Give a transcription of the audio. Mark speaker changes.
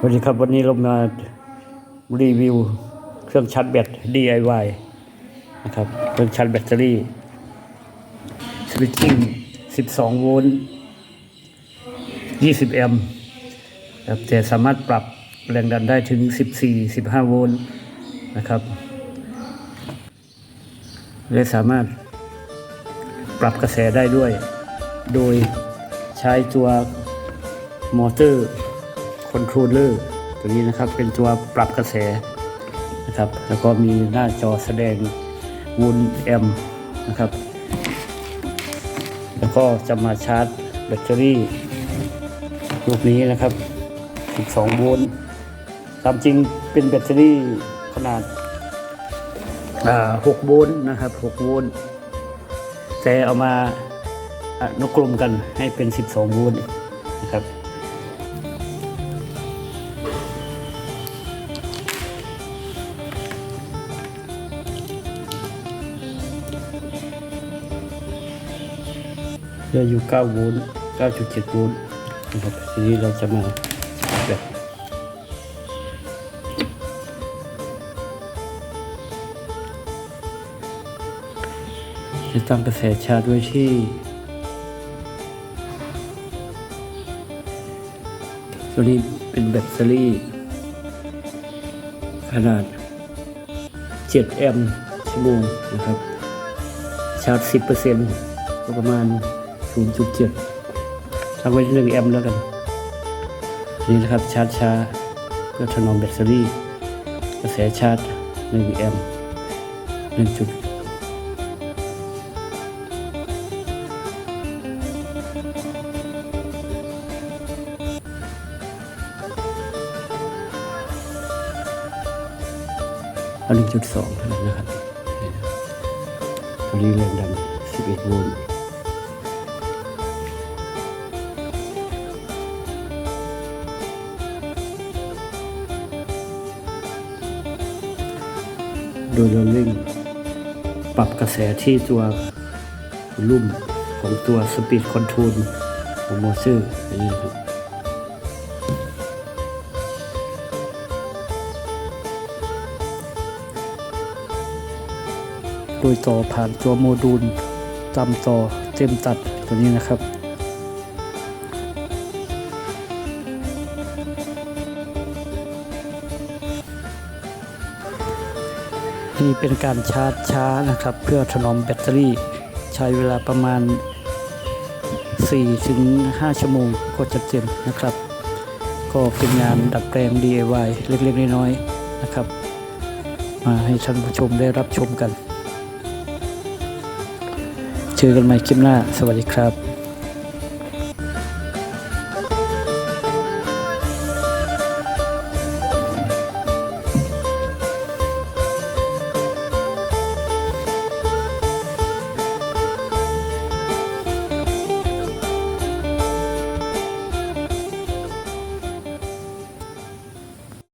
Speaker 1: สวัสดีครับวันนี้เรามารีวิวเครื่องชาร์จแบต DIY นะครับเครื่องชาร์จแบตเตอรี่สวิตชิ่ง 12 โวลต์ 20 แอมป์ครับแต่สามารถปรับแรงดันได้ถึง 14 15 โวลต์นะครับ และสามารถปรับกระแสได้ด้วย โดยใช้ตัวมอเตอร์ คอนโทรลเลอร์ตัวนี้นะครับเป็นตัวปรับกระแสนะครับ แล้วก็มีหน้าจอแสดงโวลแอมนะครับ แล้วก็จะมาชาร์จแบตเตอรี่ลูกนี้นะครับ 12 โวลต์ตามจริงเป็นแบตเตอรี่ขนาดา6โวลต์นะครับ 6 โวลต์แต่เอามาอนุกรมกันให้เป็น 12 โวลต์นะครับ จะอยู่9โวลต์9.7โวลต์นะครับทีนี้เราจะมาแบบจะตั้งกระแสชาร์จไว้ที่ตัวนี้เป็นแบตเตอรี่ ขนาด 7 แอมป์ชั่วโมงนะครับ ชาร์จ 10%ก็ประมาณ 0.7ทำไว้ที่1แอมป์แล้วกัน นี่นะครับชาร์จช้าเพื่อถนอมแบตเตอรี่ กระแสชาร์จ1แอมป์1จุดเอา1.2เท่านั้นนะครับนี่นะครับตัวนี้แรงดัน11โวลต์ โดยเราเร่ง ปรับกระแสที่ตัวลุ่มของตัวสปีดคอนโทรลของมอเตอร์อย่างนี้ครับโดยต่อผ่านตัวโมดูลตามต่อเต็มตัดตัวนี้นะครับ นี่เป็นการชาร์จช้านะครับ เพื่อถนอมแบตเตอรี่ ใช้เวลาประมาณ 4-5 ชั่วโมงก็จะเต็มนะครับ ก็เป็นงานดัดแปลง DIY เล็กๆ น้อยๆนะครับ มาให้ท่านผู้ชมได้รับชมกัน เจอกันใหม่คลิปหน้า สวัสดีครับ